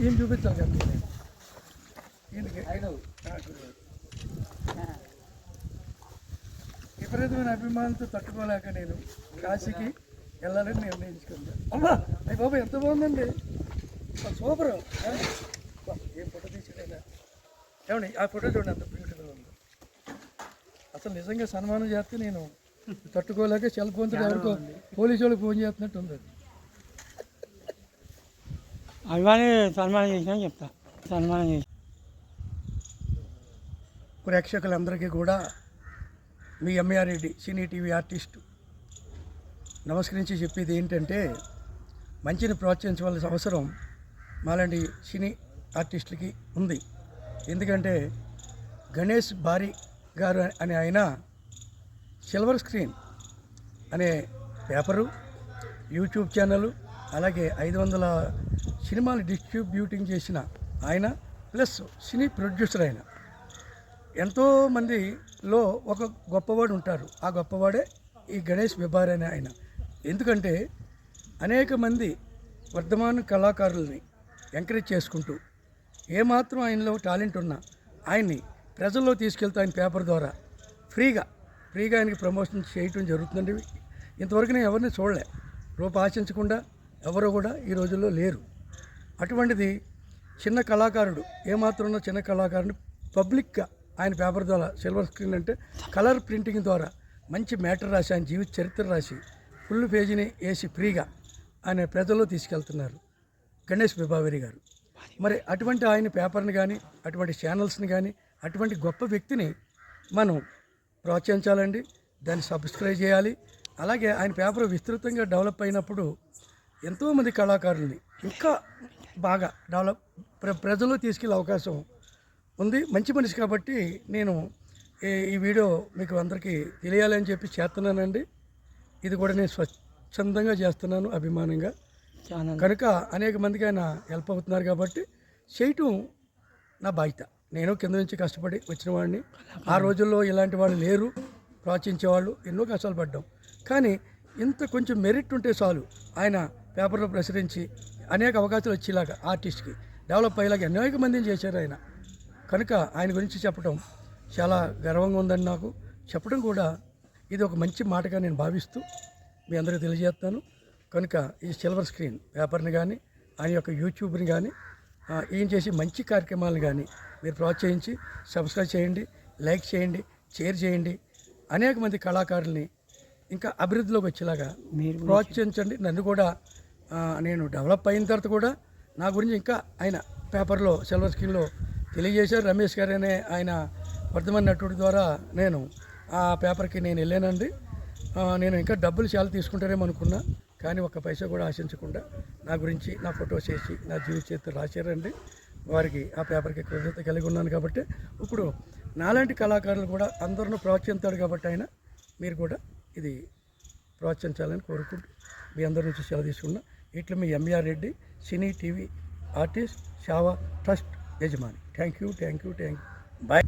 ఈయన చూపించాలి కదా. విపరీతమైన అభిమానంతో తట్టుకోలేక నేను కాశీకి వెళ్ళాలని నిర్ణయించుకున్నాను అమ్మా అయ్యి బాబు ఎంత బాగుందండి. సూపర్. ఏం ఫోటో తీసాడైనా ఏమండి ఆ ఫోటో చూడండి అంత బ్యూటిఫుల్ ఉంది. అసలు నిజంగా సన్మానం చేస్తే నేను తట్టుకోలేక సెల్ ఫోన్తో ఎవరికో పోలీసు వాళ్ళకి ఫోన్ చేస్తున్నట్టు ఉంది అది. అభిమాని సన్మానం చేసినా చెప్తా. సన్మానం చేసి. ప్రేక్షకులందరికీ కూడా మీ MR Reddy cine TV artist నమస్కరించి చెప్పేది ఏంటంటే మంచిని ప్రోత్సహించవలసిన అవసరం మాలాంటి సినీ ఆర్టిస్టులకి ఉంది. ఎందుకంటే గణేష్ భారీ గారు అనే ఆయన సిల్వర్ స్క్రీన్ అనే పేపరు యూట్యూబ్ ఛానల్ అలాగే ఐదు వందల సినిమాలు డిస్ట్రిబ్యూటింగ్ చేసిన ఆయన ప్లస్ సినీ ప్రొడ్యూసర్ ఆయన. ఎంతోమందిలో ఒక గొప్పవాడు ఉంటారు. ఆ గొప్పవాడే ఈ గణేష్ బిబార్ అనే ఆయన. ఎందుకంటే అనేక మంది వర్ధమాన కళాకారుల్ని ఎంకరేజ్ చేసుకుంటూ ఏమాత్రం ఆయనలో టాలెంట్ ఉన్నా ఆయన్ని ప్రజల్లో తీసుకెళ్తూ ఆయన పేపర్ ద్వారా ఫ్రీగా ఫ్రీగా ఆయనకి ప్రమోషన్ చేయటం జరుగుతుందండి. ఇంతవరకు నేను ఎవరిని చూడలే. రూపు ఆశించకుండా ఎవరు కూడా ఈ రోజుల్లో లేరు. అటువంటిది చిన్న కళాకారుడు ఏమాత్రం ఉన్న చిన్న కళాకారుడు పబ్లిక్గా ఆయన పేపర్ ద్వారా సిల్వర్ స్క్రీన్ అంటే కలర్ ప్రింటింగ్ ద్వారా మంచి మ్యాటర్ రాసి ఆయన జీవిత చరిత్ర రాసి ఫుల్ పేజీని వేసి ఫ్రీగా ఆయన ప్రజల్లో తీసుకెళ్తున్నారు. గణేష్ బిబావేరి గారు. మరి అటువంటి ఆయన పేపర్ని కానీ అటువంటి ఛానల్స్ని కానీ అటువంటి గొప్ప వ్యక్తిని మనం ప్రోత్సహించాలండి. దాన్ని సబ్స్క్రైబ్ చేయాలి. అలాగే ఆయన పేపర్ విస్తృతంగా డెవలప్ అయినప్పుడు ఎంతోమంది కళాకారుల్ని ఇంకా బాగా డెవలప్ ప్ర ప్రజల్లో తీసుకెళ్ళే అవకాశం ఉంది. మంచి మనిషి కాబట్టి నేను ఈ- వీడియో మీకు అందరికీ తెలియాలని చెప్పి చేస్తున్నానండి. ఇది కూడా నేను స్వచ్ఛందంగా చేస్తున్నాను అభిమానంగా. కనుక అనేక మందికి ఆయన హెల్ప్ అవుతున్నారు కాబట్టి చేయటం నా బాధ్యత. నేను కింద నుంచి కష్టపడి వచ్చిన వాడిని. ఆ రోజుల్లో ఇలాంటి వాళ్ళు లేరు. ప్రోత్సహించేవాళ్ళు ఎన్నో కష్టాలు పడ్డాం. కానీ ఇంత కొంచెం మెరిట్ ఉంటే చాలు. ఆయన పేపర్లో ప్రచురించి అనేక అవకాశాలు వచ్చేలాగా ఆర్టిస్ట్కి. డెవలప్ అయ్యేలాగా అనేక మందిని చేశారు ఆయన. కనుక ఆయన గురించి చెప్పడం చాలా గర్వంగా ఉందని నాకు. చెప్పడం కూడా ఇది ఒక మంచి మాటగా నేను భావిస్తూ మీ అందరికీ తెలియజేస్తాను. కనుక ఈ సిల్వర్ స్క్రీన్ పేపర్ని కానీ ఆయన యొక్క యూట్యూబ్ని కానీ ఈయన చేసే మంచి కార్యక్రమాలను కానీ మీరు ప్రోత్సహించి సబ్స్క్రైబ్ చేయండి లైక్ చేయండి షేర్ చేయండి. అనేక మంది కళాకారుల్ని ఇంకా అభివృద్ధిలోకి వచ్చేలాగా మీరు ప్రోత్సహించండి. నన్ను కూడా నేను డెవలప్ అయిన తర్వాత కూడా నా గురించి ఇంకా ఆయన పేపర్లో సిల్వర్ స్క్రీన్లో తెలియజేశారు రమేష్ గారు అనే ఆయన వర్ధమాన్ నటుడి ద్వారా నేను ఆ పేపర్కి నేను వెళ్ళానండి. నేను ఇంకా డబ్బులు చాలా తీసుకుంటారేమో అనుకున్నా కానీ ఒక్క పైసా కూడా ఆశించకుండా నా గురించి నా ఫోటోస్ వేసి నా జీవిత చేతి రాశారండి. వారికి ఆ పేపర్కి కృతజ్ఞత కలిగి ఉన్నాను కాబట్టి ఇప్పుడు నాలాంటి కళాకారులు కూడా అందరిని ప్రోత్సహించాడు కాబట్టి ఆయన మీరు కూడా ఇది ప్రోత్సహించాలని కోరుకుంటూ మీ అందరి నుంచి సెలవు తీసుకున్నా ఇట్లా మీ MR Reddy cine TV artist షావా trust యజమాని. Thank you thank you thank you bye